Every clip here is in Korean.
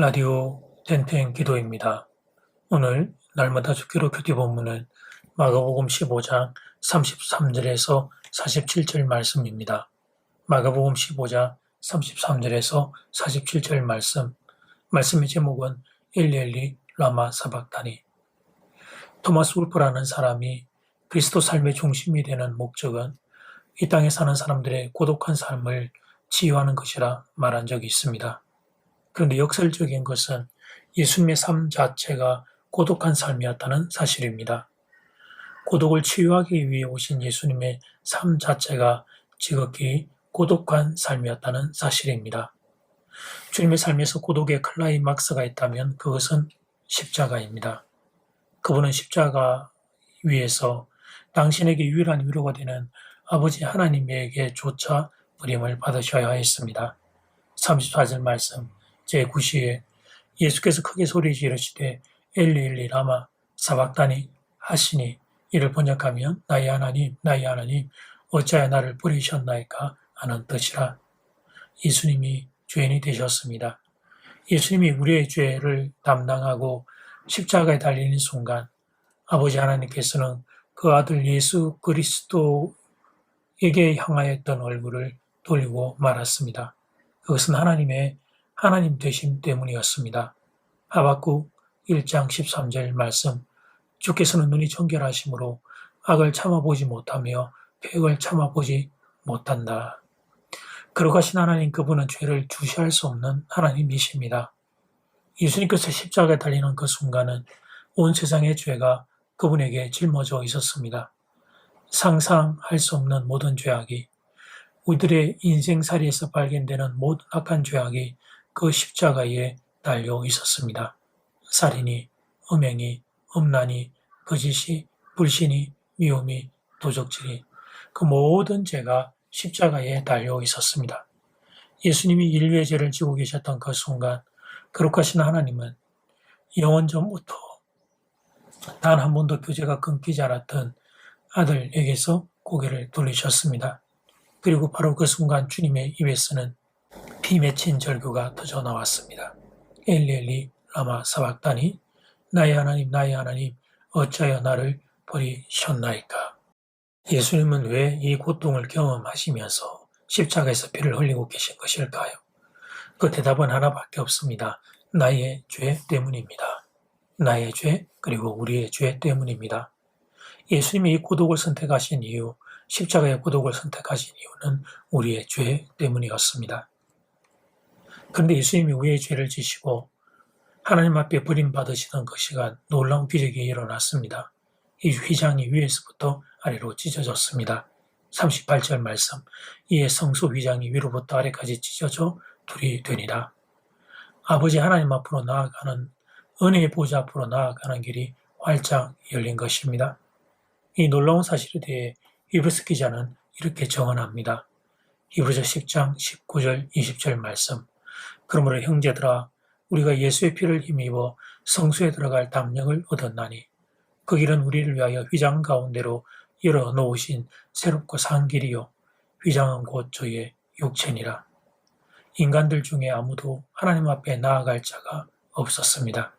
라디오 땡땡 기도입니다. 오늘 날마다 주기로 교대 본문은 마가복음 15장 33절에서 47절 말씀입니다. 마가복음 15장 33절에서 47절 말씀 말씀의 제목은 엘리엘리 라마 사박다니 토마스 울프라는 사람이 그리스도 삶의 중심이 되는 목적은 이 땅에 사는 사람들의 고독한 삶을 치유하는 것이라 말한 적이 있습니다. 그런데 역설적인 것은 예수님의 삶 자체가 고독한 삶이었다는 사실입니다. 고독을 치유하기 위해 오신 예수님의 삶 자체가 지극히 고독한 삶이었다는 사실입니다. 주님의 삶에서 고독의 클라이막스가 있다면 그것은 십자가입니다. 그분은 십자가 위에서 당신에게 유일한 위로가 되는 아버지 하나님에게 조차 버림을 받으셔야 했습니다. 34절 말씀 제9시에 예수께서 크게 소리 지르시되 엘리 엘리 라마 사박다니 하시니 이를 번역하면 나의 하나님 나의 하나님 어찌하여 나를 버리셨나이까 하는 뜻이라 예수님이 죄인이 되셨습니다. 예수님이 우리의 죄를 담당하고 십자가에 달리는 순간 아버지 하나님께서는 그 아들 예수 그리스도에게 향하였던 얼굴을 돌리고 말았습니다. 그것은 하나님의 하나님 되심 때문이었습니다. 하박국 1장 13절 말씀 주께서는 눈이 청결하심으로 악을 참아보지 못하며 폐역을 참아보지 못한다. 그러가신 하나님 그분은 죄를 주시할 수 없는 하나님이십니다. 예수님께서 십자가에 달리는 그 순간은 온 세상의 죄가 그분에게 짊어져 있었습니다. 상상할 수 없는 모든 죄악이 우리들의 인생살이에서 발견되는 모든 악한 죄악이 그 십자가에 달려 있었습니다. 살인이, 음행이, 음란이, 거짓이, 불신이, 미움이, 도적질이 그 모든 죄가 십자가에 달려 있었습니다. 예수님이 인류의 죄를 지고 계셨던 그 순간 거룩하신 하나님은 영원 전부터 단 한 번도 교제가 끊기지 않았던 아들에게서 고개를 돌리셨습니다. 그리고 바로 그 순간 주님의 입에서는 피 맺힌 절규가 터져 나왔습니다. 엘리엘리 라마 사박다니 나의 하나님 나의 하나님 어찌하여 나를 버리셨나이까 예수님은 왜 이 고통을 경험하시면서 십자가에서 피를 흘리고 계신 것일까요? 그 대답은 하나밖에 없습니다. 나의 죄 때문입니다. 나의 죄 그리고 우리의 죄 때문입니다. 예수님이 이 고독을 선택하신 이유, 십자가의 고독을 선택하신 이유는 우리의 죄 때문이었습니다. 그런데 예수님이 우리의 죄를 지시고 하나님 앞에 버림받으시던 그 시간 놀라운 기적이 일어났습니다. 이 휘장이 위에서부터 아래로 찢어졌습니다. 38절 말씀 이에 성소 휘장이 위로부터 아래까지 찢어져 둘이 되니라. 아버지 하나님 앞으로 나아가는 은혜의 보좌 앞으로 나아가는 길이 활짝 열린 것입니다. 이 놀라운 사실에 대해 히브리스 기자는 이렇게 정언합니다. 히브리서 10장 19절 20절 말씀 그러므로 형제들아 우리가 예수의 피를 힘입어 성수에 들어갈 담력을 얻었나니 그 길은 우리를 위하여 휘장 가운데로 열어 놓으신 새롭고 산 길이요 휘장은 곧 저의 육체니라. 인간들 중에 아무도 하나님 앞에 나아갈 자가 없었습니다.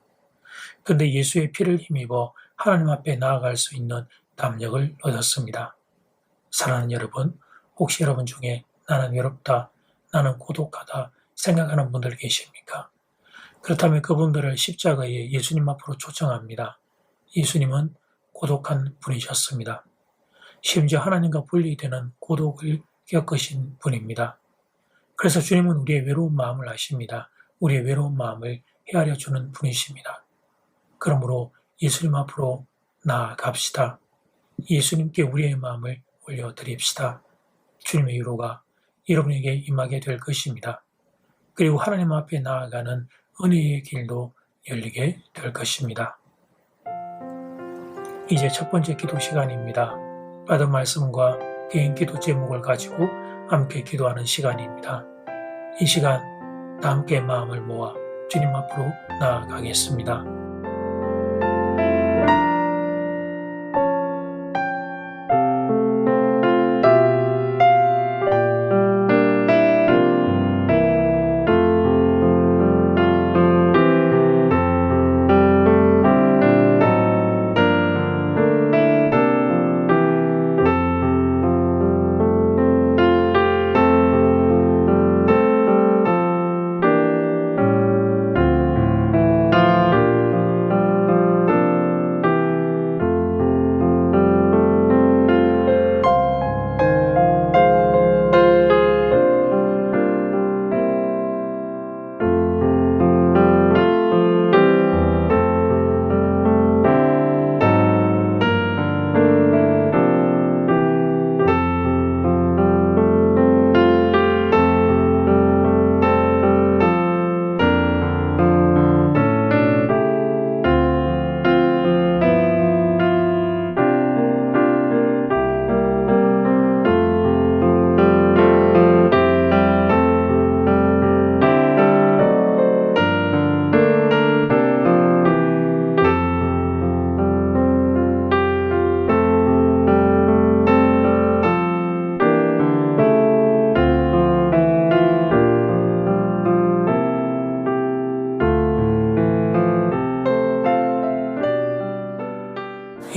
근데 예수의 피를 힘입어 하나님 앞에 나아갈 수 있는 담력을 얻었습니다. 사랑하는 여러분, 혹시 여러분 중에 나는 외롭다, 나는 고독하다, 생각하는 분들 계십니까? 그렇다면 그분들을 십자가에 예수님 앞으로 초청합니다. 예수님은 고독한 분이셨습니다. 심지어 하나님과 분리되는 고독을 겪으신 분입니다. 그래서 주님은 우리의 외로운 마음을 아십니다. 우리의 외로운 마음을 헤아려 주는 분이십니다. 그러므로 예수님 앞으로 나아갑시다. 예수님께 우리의 마음을 올려드립시다. 주님의 위로가 여러분에게 임하게 될 것입니다. 그리고 하나님 앞에 나아가는 은혜의 길도 열리게 될 것입니다. 이제 첫 번째 기도 시간입니다. 받은 말씀과 개인 기도 제목을 가지고 함께 기도하는 시간입니다. 이 시간 다 함께 마음을 모아 주님 앞으로 나아가겠습니다.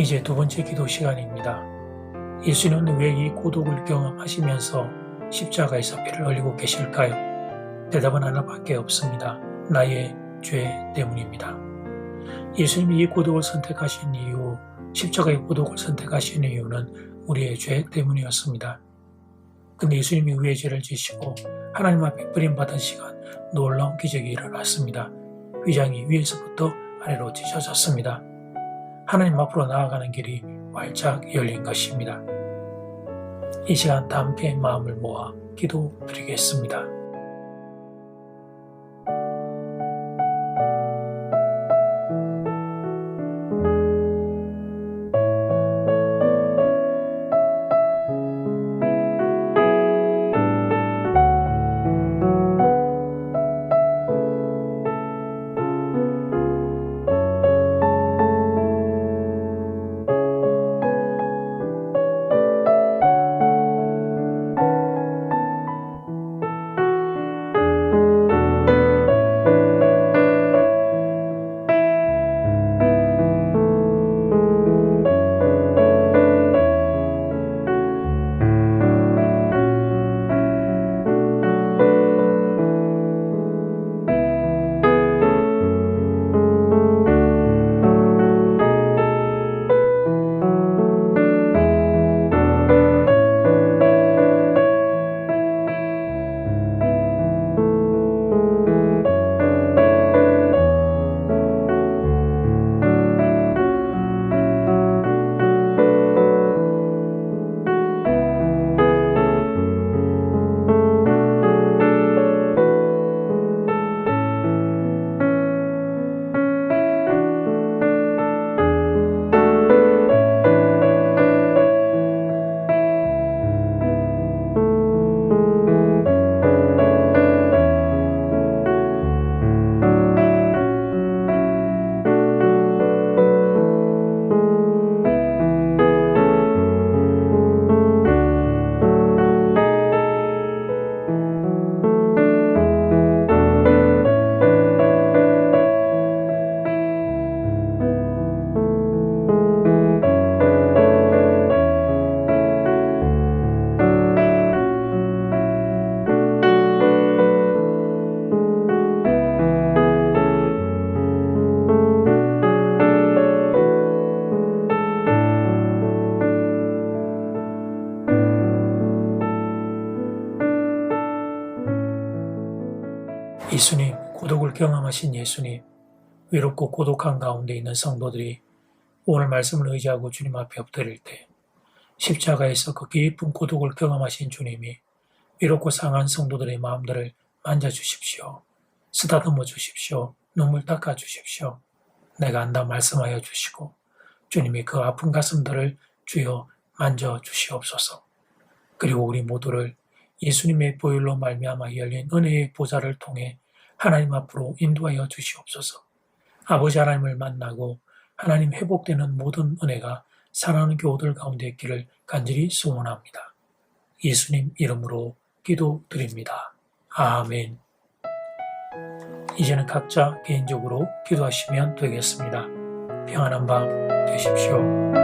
이제 두 번째 기도 시간입니다. 예수님은 왜 이 고독을 경험하시면서 십자가에서 피를 흘리고 계실까요? 대답은 하나밖에 없습니다. 나의 죄 때문입니다. 예수님이 이 고독을 선택하신 이유, 십자가의 고독을 선택하신 이유는 우리의 죄 때문이었습니다. 근데 예수님이 우리의 죄를 지시고 하나님 앞에 버림받은 시간 놀라운 기적이 일어났습니다. 휘장이 위에서부터 아래로 찢어졌습니다. 하나님 앞으로 나아가는 길이 활짝 열린 것입니다. 이 시간 다 함께 마음을 모아 기도 드리겠습니다. 예수님, 고독을 경험하신 예수님, 외롭고 고독한 가운데 있는 성도들이 오늘 말씀을 의지하고 주님 앞에 엎드릴 때 십자가에서 그 깊은 고독을 경험하신 주님이 외롭고 상한 성도들의 마음들을 만져주십시오. 쓰다듬어 주십시오. 눈물 닦아 주십시오. 내가 안다 말씀하여 주시고 주님이 그 아픈 가슴들을 주여 만져 주시옵소서. 그리고 우리 모두를 예수님의 보혈로 말미암아 열린 은혜의 보좌를 통해 하나님 앞으로 인도하여 주시옵소서. 아버지 하나님을 만나고 하나님 회복되는 모든 은혜가 사랑하는 교우들 가운데 있기를 간절히 소원합니다. 예수님 이름으로 기도드립니다. 아멘. 이제는 각자 개인적으로 기도하시면 되겠습니다. 평안한 밤 되십시오.